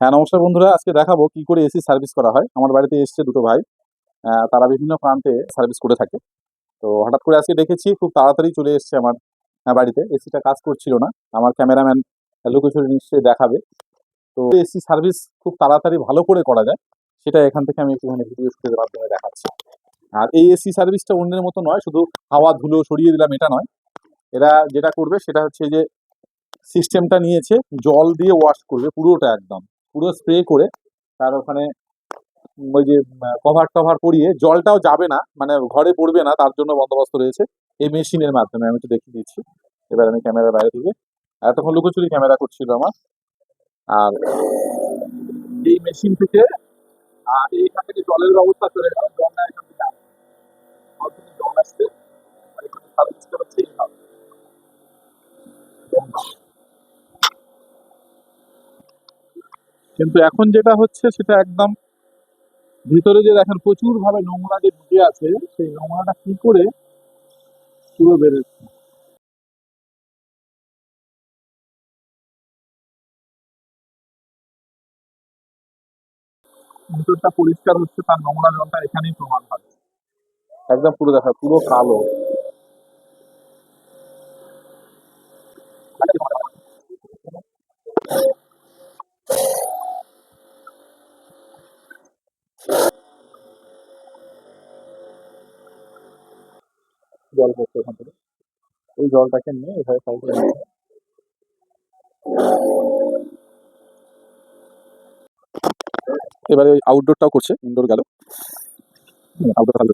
হ্যাঁ নমস্কার বন্ধুরা। আজকে দেখাবো কি করে এসি সার্ভিস করা হয়। আমার বাড়িতে এসছে দুটো ভাই। তারা বিভিন্ন প্রান্তে সার্ভিস করে থাকে। তো হঠাৎ করে আজকে দেখেছি, খুব তাড়াতাড়ি চলে এসছে আমার বাড়িতে। এসিটা কাজ করছিল না। আমার ক্যামেরাম্যান লুকোচুরি নিশ্চয়ই দেখাবে। তো এসি সার্ভিস খুব তাড়াতাড়ি ভালো করে করা যায়। সেটা এখান থেকে আমি একটুখানি ভিডিও শুটের মাধ্যমে দেখাচ্ছি। আর এই এসি সার্ভিসটা অন্যের মতো নয়, শুধু হাওয়া ধুলো সরিয়ে দিলাম, এটা নয়। এরা যেটা করবে, সেটা হচ্ছে যে সিস্টেমটা নিয়েছে, জল দিয়ে ওয়াশ করবে পুরোটা একদম। পুরো স্প্রে করে তার ওখানে ওই যে কভার টভার পরিয়ে জলটাও যাবে না মানে ঘরে পড়বে না, তার জন্য বন্দোবস্ত রয়েছে এই মেশিনের মাধ্যমে, আমি একটু দেখিয়ে দিচ্ছি এবার আমি ক্যামেরা বাইরে থেকে এতক্ষণ লুকোচুরি ক্যামেরা করছিল আমার আর এই মেশিন থেকে, আর এইখান থেকে জলের ব্যবস্থা করে জলটা এখান। জল আসছে এখানে। কিন্তু এখন যেটা হচ্ছে, সেটা একদম ভিতরে যে দেখেন প্রচুর ভাবে নোংরা যে ঢুকে আছে, সেই নোংরাটা কি করে পুরো বেরোচ্ছে? ভিতরটা পরিষ্কার হচ্ছে, তার নোংরা জলটা এখানেই প্রমাণ পাচ্ছে একদম পুরো দেখা, পুরো কালো। জল পড়ছে ওখান থেকে। এই জলটাকে নিয়ে এভাবে সাইডে নিয়ে এবারে ওই আউটডোরটাও করছে ইনডোর গেল। আউটডোর ভালো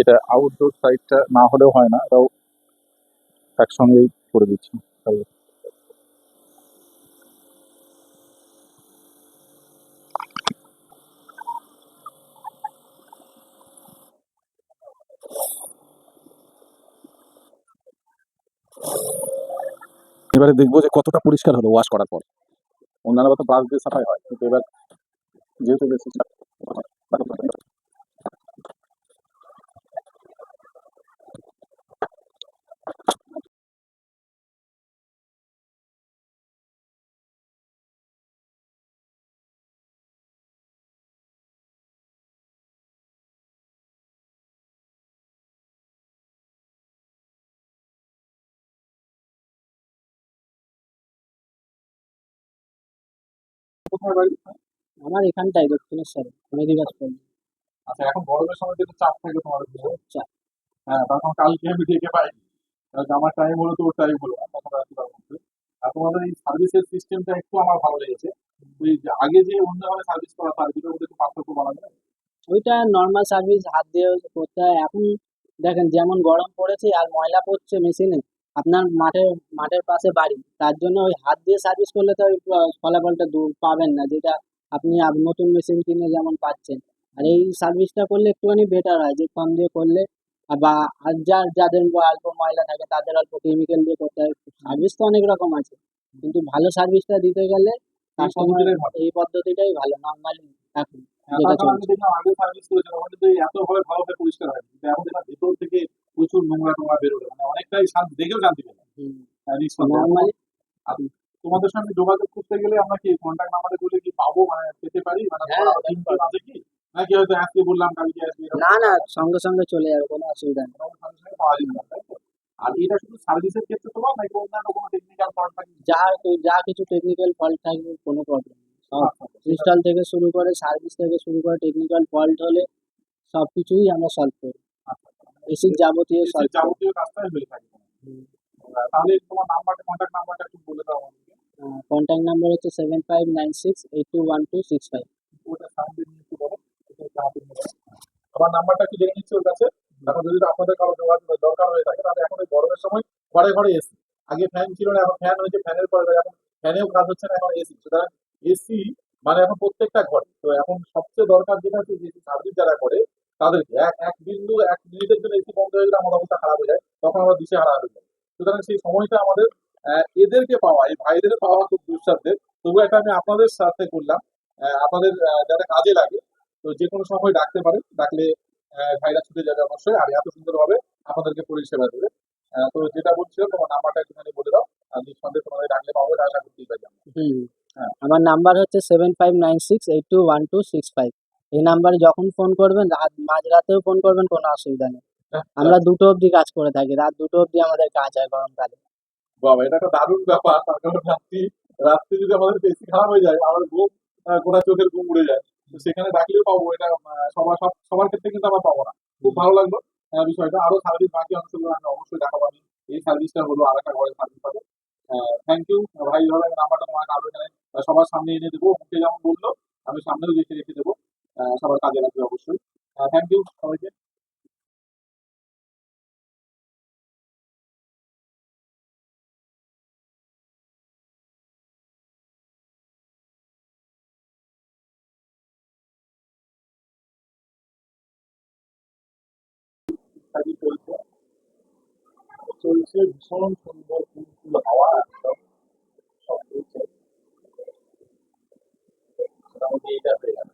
এটা আউটডোর সাইডটা না হলেও হয় না এটাও একসঙ্গেই করে দিচ্ছি। এবারে দেখব যে কতটা পরিষ্কার হলো ওয়াশ করার পর। অন্যান্য তো ব্রাশ দিয়ে সাফাই হয়, কিন্তু এবার যেহেতু কোথায় বাড়ি আমার এখানটাই দক্ষিণেশ্বরে মেদিগাছ পল্লী আচ্ছা এখন গরমের সময় যেটা চাপ থাকে তোমার উপরে চাপ। হ্যাঁ তখন কালকে আমি ডেকে পাই কারণ আমার টাইম হলো তোর টাইম হলো না তখন তার মধ্যে আর তোমাদের এই সার্ভিসের সিস্টেমটা একটু আমার ভালো লেগেছে। ওই যে আগে যে অন্যভাবে সার্ভিস করা তার ভিতরে একটু পার্থক্য বলা যায়। ওইটা নর্মাল সার্ভিস হাত দিয়ে করতে হয়। এখন দেখেন যেমন গরম পড়েছে আর ময়লা পড়ছে মেশিনে আপনার মাঠের মাঠের পাশে বাড়ি। তার জন্য ওই হাত দিয়ে সার্ভিস করলে তো ওই ফলাফলটা দূর পাবেন না যেটা আপনি নতুন মেশিন কিনে যেমন পাচ্ছেন। আর এই সার্ভিসটা করলে একটুখানি বেটার হয় যে কম দিয়ে করলে বা যার যাদের অল্প ময়লা থাকে তাদের অল্প কেমিক্যাল দিয়ে করতে হয়। সার্ভিস তো অনেক রকম আছে কিন্তু ভালো সার্ভিসটা দিতে গেলে। এই পদ্ধতিটাই ভালো। নর্মালি এতভাবে ভালোভাবে পরিষ্কার হয় কিন্তু এখন যেটা ভেতর থেকে প্রচুর নোংরা টোংরা বেরোবে মানে অনেকটাই শান্তি দেখেও শান্তি পেলাম। তোমাদের সঙ্গে যোগাযোগ করতে গেলে আমরা কি কন্ট্যাক্ট নাম্বারে বলে কি পাবো? মানে পেতে পারি? মানে হ্যাঁ, আছে কি? নাকি হয়তো আজকে বললাম কালকে আসবে না না সঙ্গে সঙ্গে চলে যাবে কোনো অসুবিধা নেই। সঙ্গে সঙ্গে পাওয়া যাবে না, তাই তো? আর এটা শুধু সার্ভিসের ক্ষেত্রে তোমার নাকি অন্যান্য কোনো টেকনিক্যাল ফল্ট থাকে? যা যা কিছু টেকনিক্যাল ফল্ট থাকবে কোনো প্রবলেম নেই। ইনস্টল থেকে শুরু করে সার্ভিস থেকে শুরু করে টেকনিক্যাল ফল্ট হলে সব কিছুই আমরা সলভ করি। এসির যাবতীয় যাবতীয় কাজটাই হয়ে থাকে। তাহলে তোমার নাম্বারটা কন্ট্যাক্ট নাম্বারটা একটু বলে দাও আমাকে। কন্ট্যাক্ট নাম্বার হচ্ছে seven five nine six eight two one two six five ওটা নিয়ে একটু বলো। আমার নাম্বারটা একটু জেনে নিচ্ছি ওর কাছে। তারপর যদি আপনাদের কারও যোগাযোগ দরকার হয়ে থাকে তাহলে এখন এই গরমের সময় ঘরে ঘরে এসি আগে ফ্যান ছিল না এখন ফ্যান হয়েছে ফ্যানের পরে এখন ফ্যানেও কাজ হচ্ছে না এখন এসি সুতরাং এসি মানে এখন প্রত্যেকটা ঘরে। তো এখন সবচেয়ে দরকার যেটা হচ্ছে যে সার্ভিস যারা করে তাদেরকে এক এক বিন্দু এক মিনিটের জন্য এসি বন্ধ হয়ে গেলে আমার অবস্থা খারাপ হয়ে যায়। তখন আমরা দিশে হারা হয়ে যায় সুতরাং সেই সময়টা আমাদের এদেরকে পাওয়া এই ভাইদের পাওয়া খুব দুঃসাধ্যের। তবু এটা আমি আপনাদের সাথে করলাম। আপনাদের যাতে কাজে লাগে তো যে কোনো সময় ডাকতে পারেন ডাকলে ভাইরা ছুটে যাবে অবশ্যই। আর এত সুন্দরভাবে আপনাদেরকে পরিষেবা দেবে। তো যেটা বলছিল তোমার নাম্বারটা একটুখানি বলে দাও। আর নিঃসন্দেহে তোমাদের ডাকলে পাবো এটা আশা করতেই পারি হ্যাঁ। আমার নাম্বার হচ্ছে seven five nine six eight two one two six five এই নাম্বারে যখন ফোন করবেন, রাত, মাঝরাতেও ফোন করবেন, কোনো অসুবিধা নেই। আমরা দুটো অবধি কাজ করে থাকি, রাত দুটো অবধি আমাদের কাজ হয় গরমকালে বাবা, এটা একটা দারুণ ব্যাপার। তার কারণ রাত্রি রাত্রি যদি আমাদের বেশি খারাপ হয়ে যায়, আমার ঘুম গোটা চোখের ঘুম উড়ে যায়। তো সেখানে ডাকলেও পাবো, এটা সবার, সব, সবার ক্ষেত্রে কিন্তু আমরা পাবো না। খুব ভালো লাগল বিষয়টা। আরও সার্ভিস বাকি অংশগুলো আমি অবশ্যই দেখাবো। আমি এই সার্ভিসটা হলো আর একটা ঘরের সার্ভিস হবে। থ্যাংক ইউ ভাই নাম্বারটা তোমাকে আরও এখানে সবার সামনে এনে দেবো। মুখে যেমন বলল, আমি সামনেও দেখে রেখে দেবো। সবার কাজে লাগবে অবশ্যই। থ্যাংক ইউ সবাইকে। চলছে ভীষণ সুন্দর কুলকুল হাওয়া একদম। সব চলছে মোটামুটি এইটা হয়ে গেল।